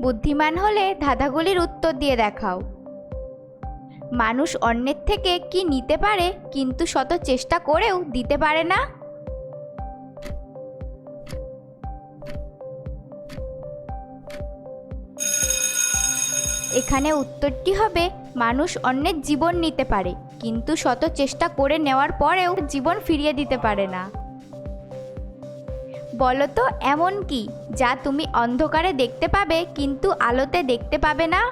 বুদ্ধিমান হলে ধাঁধাগুলির উত্তর দিয়ে দেখাও। মানুষ অন্যের থেকে কি নিতে পারে, কিন্তু শত চেষ্টা করেও দিতে পারে না। এখানে উত্তরটি হবে, মানুষ অন্যের জীবন নিতে পারে, কিন্তু শত চেষ্টা করে নেওয়ার পরেও জীবন ফিরিয়ে দিতে পারে না। বলো তো এমন কি, যা তুমি অন্ধকারে দেখতে পাবে, কিন্তু আলোতে দেখতে পাবে না?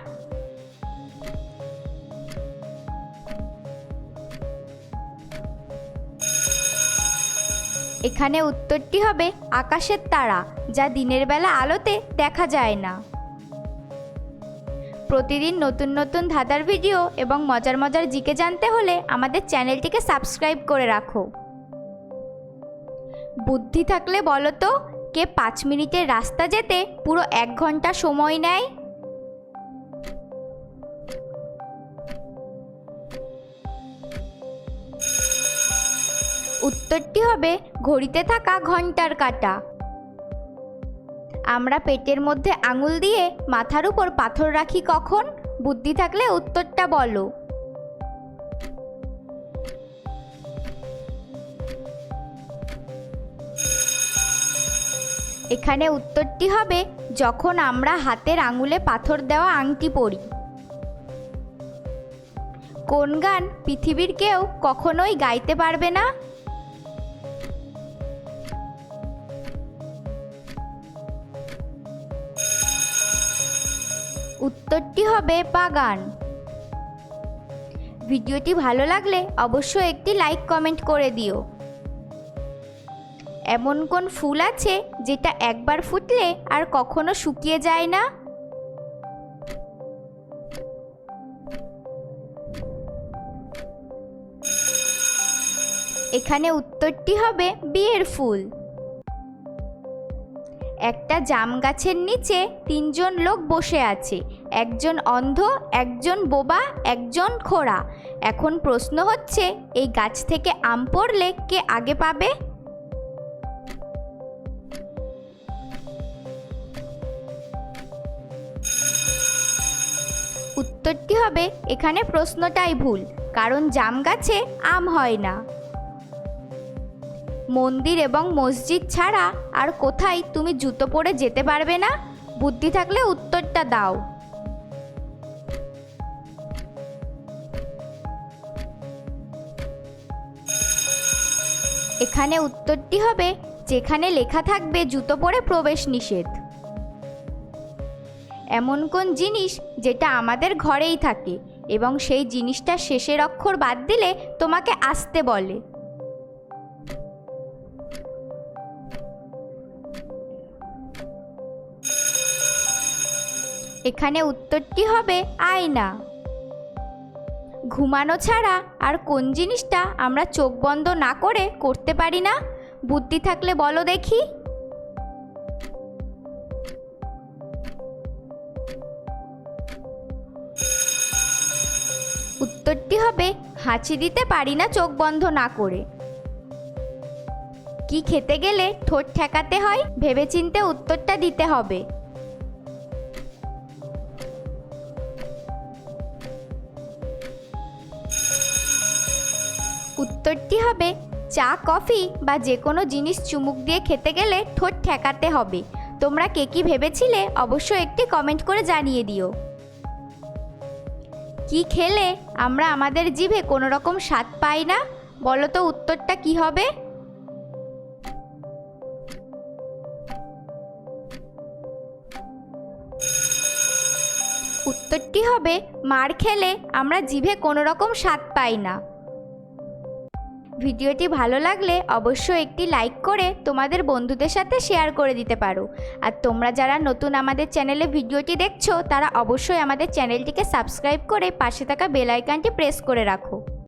এখানে উত্তরটি হবে, আকাশের তারা, যা দিনের বেলা আলোতে দেখা যায় না। প্রতিদিন নতুন নতুন ধাঁধার ভিডিও এবং মজার মজার জিকে জানতে হলে আমাদের চ্যানেলটিকে সাবস্ক্রাইব করে রাখো। বুদ্ধি থাকলে বলো তো, কে পাঁচ মিনিটের রাস্তা যেতে পুরো এক ঘণ্টা সময় নেয়? উত্তরটি হবে, ঘড়িতে থাকা ঘণ্টার কাটা। আমরা পেটের মধ্যে আঙুল দিয়ে মাথার উপর পাথর রাখি কখন? বুদ্ধি থাকলে উত্তরটা বলো। এখানে উত্তরটি হবে, যখন আমরা হাতের আঙুলে পাথর দেওয়া আংটি পরি। কোন গান পৃথিবীর কেউ কখনোই গাইতে পারবে না? উত্তরটি হবে বাগান। ভিডিওটি ভালো লাগলে অবশ্যই একটি লাইক কমেন্ট করে দিও। এমন কোন ফুল আছে যেটা একবার ফুটলে আর কখনো শুকিয়ে যায় না? এখানে উত্তরটি হবে বিয়ের ফুল। একটা জাম গাছের নিচে তিনজন লোক বসে আছে। একজন অন্ধ, একজন বোবা, একজন খোড়া। এখন প্রশ্ন হচ্ছে, এই গাছ থেকে আম পড়লে কে আগে পাবে? উত্তরটি হবে, এখানে প্রশ্নটাই ভুল, কারণ জাম গাছে আম হয় না। মন্দির এবং মসজিদ ছাড়া আর কোথায় তুমি জুতো পরে যেতে পারবে না? বুদ্ধি থাকলে উত্তরটা দাও। এখানে উত্তরটি হবে, যেখানে লেখা থাকবে জুতো পরে প্রবেশ নিষেধ। এমন কোন জিনিস যেটা আমাদের ঘরেই থাকে এবং সেই জিনিসটা শেষের অক্ষর বাদ দিলে তোমাকে আসতে বলে। এখানে উত্তরটি হবে আয়না। ঘুমানো ছাড়া আর কোন জিনিসটা আমরা চোখ বন্ধ না করে করতে পারি না? বুদ্ধি থাকলে বলো দেখি। উত্তরটি হবে, হাঁচি দিতে পারি না চোখ বন্ধ না করে। কি খেতে গেলে ঠোঁট ঠেকাতে হয়? ভেবেচিন্তে উত্তরটা দিতে হবে। উত্তরটি হবে, চা, কফি বা যে কোনো জিনিস চুমুক দিয়ে খেতে গেলে ঠোঁট ঠেকাতে হবে। তোমরা কে কি ভেবেছিলে, অবশ্যই একটি কমেন্ট করে জানিয়ে দিও। কি খেলে আমরা আমাদের জিভে কোনো রকম স্বাদ পাই না? বলো তো উত্তরটা কি হবে? উত্তরটি হবে, মার খেলে আমরা জিভে কোনো রকম স্বাদ পাই না। ভিডিওটি ভালো লাগলে অবশ্যই একটি লাইক করে তোমাদের বন্ধুদের সাথে শেয়ার করে দিতে পারো। আর তোমরা যারা নতুন আমাদের চ্যানেলে ভিডিওটি দেখছ, তারা অবশ্যই আমাদের চ্যানেলটিকে সাবস্ক্রাইব করে পাশে থাকা বেল প্রেস করে রাখো।